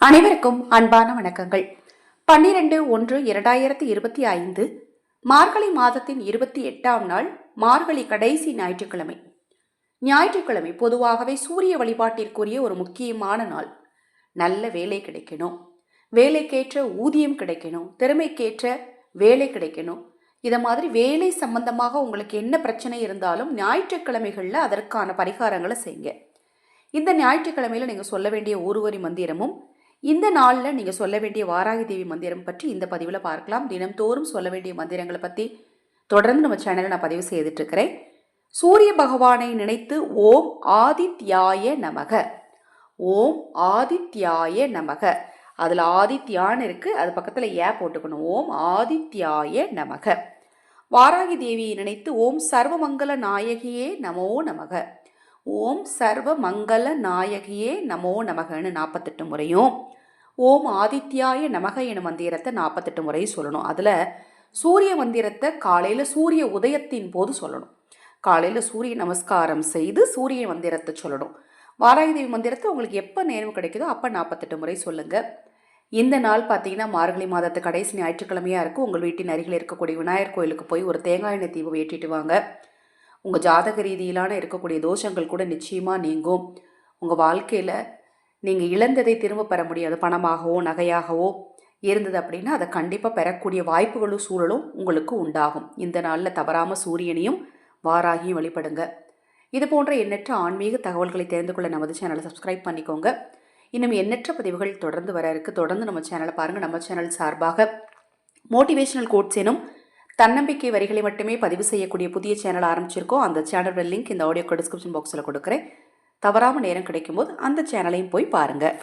அனைவருக்கும் அன்பான வணக்கங்கள். பன்னிரண்டு ஒன்று இரண்டாயிரத்தி இருபத்தி ஐந்து மார்கழி மாதத்தின் இருபத்தி எட்டாம் நாள் மார்கழி கடைசி ஞாயிற்றுக்கிழமை. ஞாயிற்றுக்கிழமை பொதுவாகவே சூரிய வழிபாட்டிற்குரிய ஒரு முக்கியமான நாள். நல்ல வேலை கிடைக்கணும். வேலைக்கேற்ற ஊதியம் கிடைக்கணும். திறமைக்கேற்ற வேலை கிடைக்கணும். இதை மாதிரி வேலை சம்பந்தமாக உங்களுக்கு என்ன பிரச்சனை இருந்தாலும் ஞாயிற்றுக்கிழமைகளில் அதற்கான பரிகாரங்களை செய்யுங்க. இந்த ஞாயிற்றுக்கிழமையில் நீங்கள் சொல்ல வேண்டிய ஒருவரி மந்திரமும் இந்த நாளில் நீங்கள் சொல்ல வேண்டிய வாராகி தேவி மந்திரம் பற்றி இந்த பதிவில் பார்க்கலாம். தினம்தோறும் சொல்ல வேண்டிய மந்திரங்களை பற்றி தொடர்ந்து நம்ம சேனலில் நான் பதிவு செய்துட்டு இருக்கிறேன் சூரிய பகவானை நினைத்து ஓம் ஆதித்யாய நமக. ஓம் ஆதித்யாய நமக. அதில் ஆதித்யான்னு இருக்குது அது பக்கத்தில் ஏ போட்டுக்கணும். ஓம் ஆதித்யாய நமக. வாராகி தேவியை நினைத்து ஓம் சர்வமங்கல நாயகியே நமோ நமக. ஓம் சர்வ மங்கள நாயகியே நமோ நமகன்னு நாற்பத்தெட்டு முறையும். ஓம் ஆதித்யாய நமக எனும் மந்திரத்தை நாற்பத்தெட்டு முறையும் சொல்லணும். அதில் சூரிய மந்திரத்தை காலையில் சூரிய உதயத்தின் போது சொல்லணும். காலையில் சூரிய நமஸ்காரம் செய்து சூரிய மந்திரத்தை சொல்லணும். வாராயுதேவி மந்திரத்தை உங்களுக்கு எப்போ நேரம் கிடைக்குதோ அப்போ நாற்பத்தெட்டு முறை சொல்லுங்கள் இந்த நாள் பார்த்தீங்கன்னா மார்கழி மாதத்து கடைசி ஞாயிற்றுக்கிழமையாக இருக்கும் உங்கள் வீட்டின் அருகில் இருக்கக்கூடிய விநாயகர் கோயிலுக்கு போய் ஒரு தேங்காய் எண்ணெய் தீபம் ஏற்றிட்டு வாங்க. உங்கள் ஜாதக ரீதியிலான இருக்கக்கூடிய தோஷங்கள் கூட நிச்சயமாக நீங்கும். உங்கள் வாழ்க்கையில் நீங்கள் இழந்ததை திரும்ப பெற முடியாது. பணமாகவோ நகையாகவோ இருந்தது அப்படின்னா அதை கண்டிப்பாக பெறக்கூடிய வாய்ப்புகளும் சூழலும் உங்களுக்கு உண்டாகும். இந்த நாளில் தவறாமல் சூரியனையும் வாராகியும் வழிபடுங்க. இது போன்ற எண்ணற்ற ஆன்மீக தகவல்களை தெரிந்து கொள்ள நமது சேனலை சப்ஸ்கிரைப் பண்ணிக்கோங்க. இன்னும் எண்ணற்ற பதிவுகள் தொடர்ந்து வர இருக்குது தொடர்ந்து நம்ம சேனலை பாருங்கள் நம்ம சேனல் சார்பாக மோட்டிவேஷனல் கோட்ஸ் எனும் தன்னம்பிக்கை வரிகளை மட்டுமே பதிவு செய்யக்கூடிய புதிய சேனல் ஆரம்பிச்சிருக்கோம். அந்த சேனலோட லிங்க் இந்த ஆடியோ டிஸ்கிரிப்ஷன் பாக்ஸில் கொடுக்குறேன். தவறாமல் நேரம் கிடைக்கும்போது அந்த சேனலையும் போய் பாருங்கள்